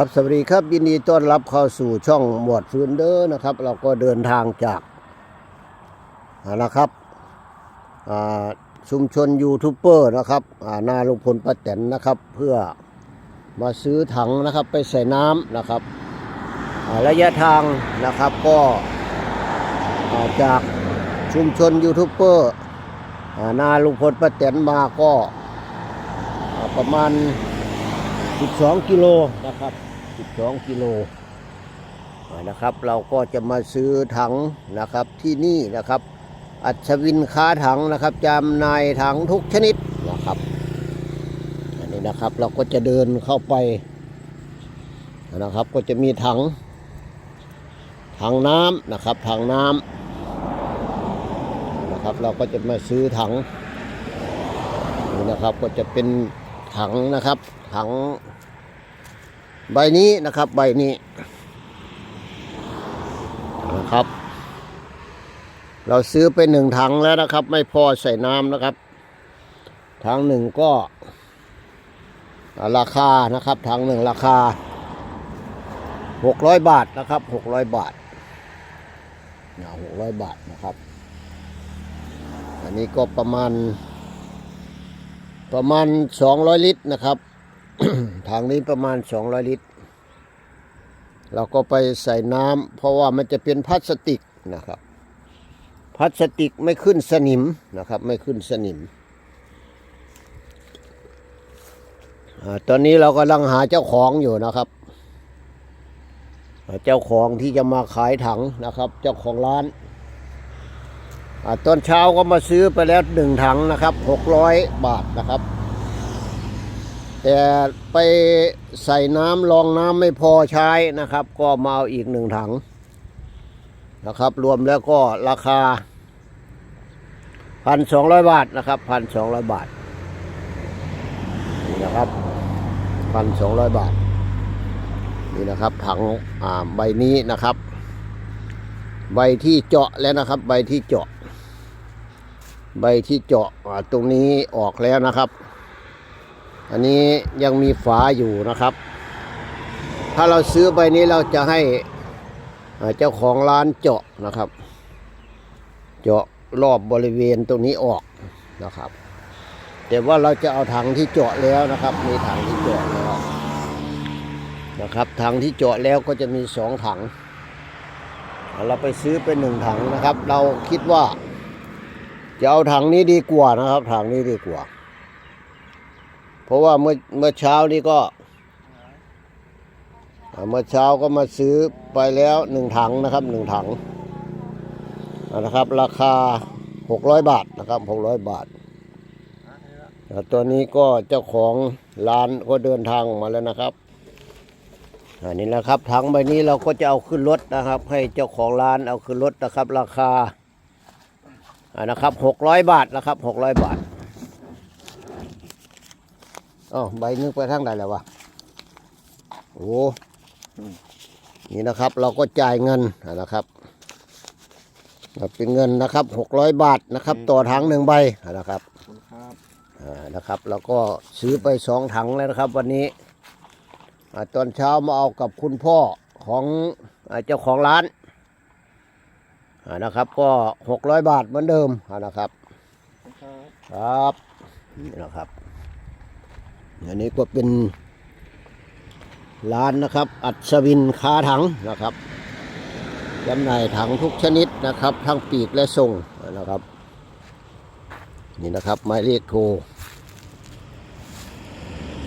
ครับสวัสดีครับยินดีต้อนรับเข้าสู่ช่องหมวดฟืนเดอร์นะครับ เราก็เดินทางจากนะครับชุมชนยูทูบเบอร์นะครับานาลุงพลป้าแตนนะครับ เพื่อมาซื้อถังนะครับ ไปใส่น้ำนะครับระยะทางนะครับก็าจากชุมชนยูทูบเบอร์านาลุงพลป้าแตนมาก็าประมาณ 12 กิโลนะครับ 12 กิโลนะครับ เราก็จะมาซื้อถังนะครับที่นี่นะครับ อัศวินค้าถังนะครับจำหนายถังทุกชนิดนะครับอันนี้นะครับเราก็จะเดินเข้าไปนะครับ ก็จะมีถังถังน้ำนะครับถังน้ำนะครับ เราก็จะมาซื้อถังนี่นะครับก็จะเป็นถังนะครับถัง ใบนี้นะครับใบนี้นะครับ เราซื้อไปหนึ่งถังแล้วนะครับ ไม่พอใส่น้ำนะครับถังหนึ่งก็ ราคานะครับถังหนึ่งราคาหกร้อยบาทนะครับหกร้อยบาทหกร้อยบาทนะครับ อันนี้ก็ประมาณ ประมาณสองร้อยลิตรนะครับ ถังนี้ประมาณ 200 ลิตร เราก็ไปใส่น้ำเพราะว่ามันจะเป็นพลาสติกนะครับ พลาสติกไม่ขึ้นสนิมนะครับ ไม่ขึ้นสนิมอตอนนี้เรากำลังหาเจ้าของอยู่นะครับ เจ้าของที่จะมาขายถังนะครับ เจ้าของร้านอตอนเช้าก็มาซื้อไปแล้วหนึ่งถังนะครับ600บาทนะครับ แต่ไปใส่น้ำรองน้ำไม่พอใช้นะครับ ก็มาเอาอีกหนึ่งถังนะครับ รวมแล้วก็ราคาพันสองร้อยบาทนะครับพันสองร้อยบาทนี่นะครับพันสองร้อยบาท นี่นะครับถังอ่าใบนี้นะครับ ใบที่เจาะแล้วนะครับ ใบที่เจาะ ใบที่เจาะตรงนี้ออกแล้วนะครับ อันนี้ยังมีฝาอยู่นะครับ ถ้าเราซื้อใบนี้เราจะให้เจ้าของร้านเจาะนะครับ เจาะรอบบริเวณตรงนี้ออกนะครับ แต่ว่าเราจะเอาถังที่เจาะแล้วนะครับ มีถังที่เจาะแล้วนะครับถังที่เจาะแล้วก็จะมีสองถัง เราไปซื้อเป็นหนึ่งถังนะครับ เราคิดว่าจะเอาถังนี้ดีกว่านะครับ ถังนี้ดีกว่า เพราะว่าเมื่อเมื่อเช้านี้ก็ เมื่อเช้าก็มาซื้อไปแล้วหนึ่งถังนะครับหนึ่งถังนะครับ ราคาหกร้อยบาทนะครับหกร้อยบาทตัวนี้ก็เจ้าของร้านก็เดินทางมาแล้วนะครับอันนี้แหละครับถังใบนี้เราก็จะเอาขึ้นรถนะครับ ให้เจ้าของร้านเอาขึ้นรถนะครับ ราคานะครับหกร้อยบาทนะครับหกร้อยบาท อ๋อใบนึงไปทางใดแล้ววะโอ้นี่นะครับ เราก็จ่ายเงินนะครับเป็นเงินนะครับหกร้อยบาทนะครับ ต่อถังหนึ่งใบนะครับคุณครับอ่านะครับเราก็ซื้อไปสองถังแล้วนะครับ วันนี้อ่าตอนเช้ามาเอากับคุณพ่อของอ่าเจ้าของร้านอ่านะครับ ก็หกร้อยบาทเหมือนเดิมอ่านะครับคุณครับ ครับนี่นะครับ อันนี้ก็เป็นร้านนะครับ อัศวินค้าถังนะครับจำหน่ายถังทุกชนิดนะครับ ทั้งปีกและส่งนะครับ นี่นะครับหมายเลขโทร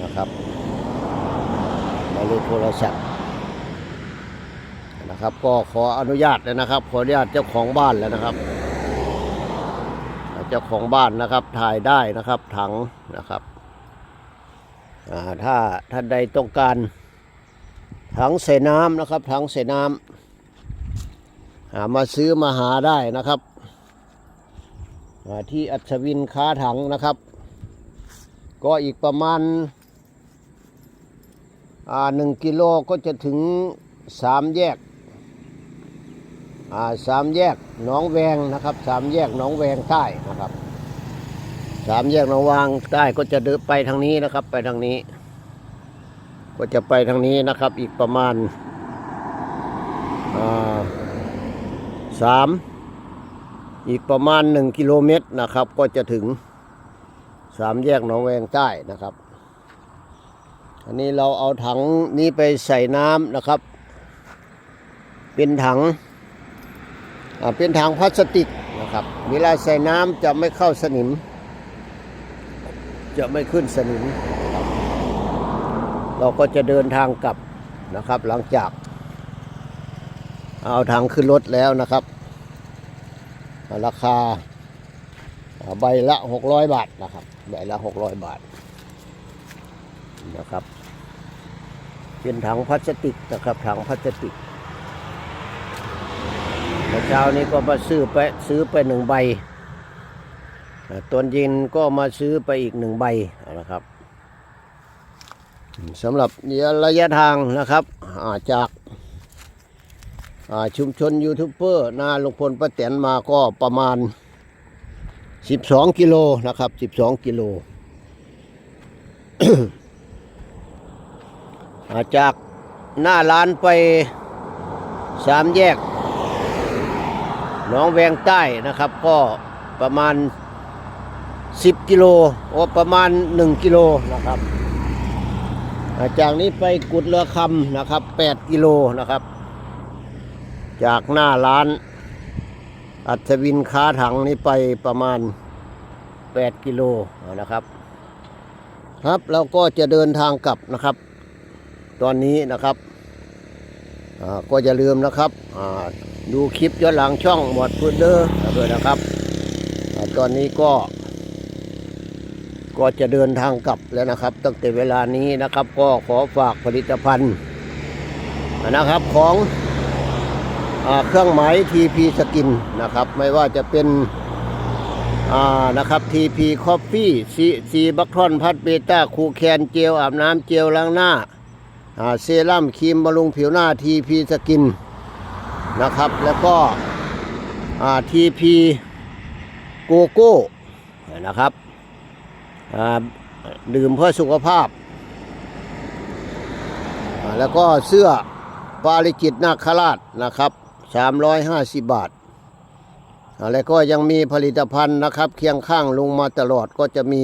นะครับหมายเลขโทรศัพท์นะครับ ก็ขออนุญาตเลยนะครับ ขออนุญาตเจ้าของบ้านแล้วนะครับ เจ้าของบ้านนะครับถ่ายได้นะครับถังนะครับ ถ้าท่านใดต้องการถังใส่น้ำนะครับถังใส่น้ำหามาซื้อมาหาได้นะครับที่อัศวินค้าถังนะครับ ก็อีกประมาณาหนึ่งกิโลก็จะถึงสามแยกสามแยกหนองแวงนะครับสามแยกหนองแวงใต้นะครับ สามแยกนองวางใต้ก็จะเดินไปทางนี้นะครับ ไปทางนี้ ก็จะไปทางนี้นะครับ อีกประมาณาสามอีกประมาณหนึ่งกิโลเมตรนะครับ ก็จะถึงสามแยกหนองแวงใต้นะครับ อันนี้เราเอาถังนี้ไปใส่น้ำนะครับ เป็นถังเป็นถังพลาสติกนะครับ เวลาใส่น้ำจะไม่เข้าสนิม จะไม่ขึ้นสนิม เราก็จะเดินทางกลับนะครับ หลังจาก เอาถังขึ้นรถแล้วนะครับ ราคาใบละ 600 บาทนะครับ ใบละ 600 บาทนะครับ เป็นถังพลาสติกนะครับ ถังพลาสติกเมื่อเช้านี้ก็มาซื้อไปซื้อไปหนึ่งใบ ตอนเย็นก็มาซื้อไปอีกหนึ่งใบนะครับสำหรับระยะทางนะครับาจากาชุมชนยูทูบเบอร์นาลุงพลป้าแตนมาก็ประมาณ 12 กิโลนะครับ 12 กิโลาจากหน้าร้านไปสามแยกหนองแวงใต้นะครับ ก็ประมาณ 10 กิโลโอประมาณ 1 กิโลนะครับ จากนี้ไปกุดเรือคำนะครับ 8 กิโลนะครับ จากหน้าร้าน อัศวินค้าถังนี้ไปประมาณ 8 กิโลนะครับ ครับเราก็จะเดินทางกลับนะครับ ตอนนี้นะครับก็อย่าลืมนะครับดูคลิปย้อนหลังช่องหมวดพูดเดอร์ด้วยนะครับอตอนนี้ก็ ก็จะเดินทางกลับแล้วนะครับ ตั้งแต่เวลานี้นะครับ ก็ขอฝากผลิตภัณฑ์นะครับของอเครื่องหมาย TP สกินนะครับ ไม่ว่าจะเป็นนะครับ TP Coffee ซีซีบัคทอนพัดเบต้าคูแคนเจลอาบน้ำเจลล้างหน้าเซรั่มครีมบำรุงผิวหน้า TP สกินนะครับ แล้วก็อ่า TP โกโก้นะครับ ดื่มเพื่อสุขภาพ แล้วก็เสื้อปาริกิตนาคราชนะครับ 350 บาทอ่าแล้วก็ยังมีผลิตภัณฑ์นะครับเคียงข้างลงมาตลอดก็จะมี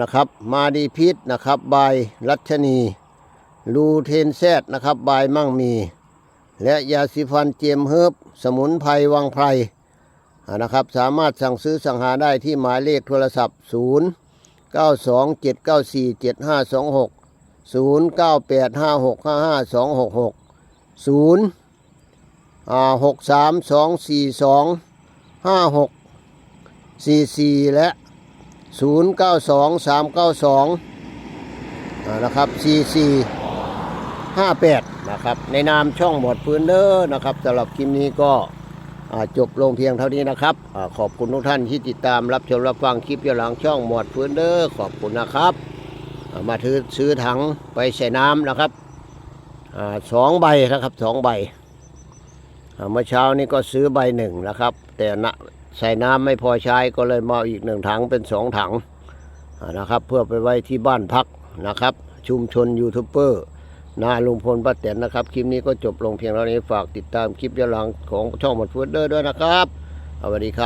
นะครับมาดีพิษนะครับบายรัชนีลูเทนแซดนะครับบายมั่งมี และยาสีฟันเจียมเฮิบสมุนไพรวังไพร นะครับสามารถสั่งซื้อสั่งหาได้ที่หมายเลขโทรศัพท์ 0 9 2 7 9 4 7 5 2 6 0 9 8 5 6 5 5 2 6 6 0632425644 และ 0 9 2 3 9 2นะครับ 4 4 58 นะครับ ในนามช่องหมดพื้นเด้อนะครับสำหรับคลิปนี้ก็ จบลงเพียงเท่านี้นะครับอขอบคุณทุกท่านที่ติดตามรับชมรับฟังคลิปย้อนหลังช่องหมวดพื้นเด้อขอบคุณนะครับามาถือซื้อถังไปใส่น้ำนะครับอสองใบนะครับสองใบเมื่อเช้านี้ก็ซื้อใบหนึ่งนะครับ แต่นะใส่น้ำไม่พอใช้ก็เลยมาอีกหนึ่งถังเป็นสองถังนะครับ เพื่อไปไว้ที่บ้านพักนะครับ ชุมชนยูทูบเบอร์ นาลุงพลป้าแตนนะครับ คลิปนี้ก็จบลงเพียงเท่านี้ฝากติดตามคลิปย้อนหลังของช่องหมดฟูดเดอร์ด้วยนะครับสวัสดีครับ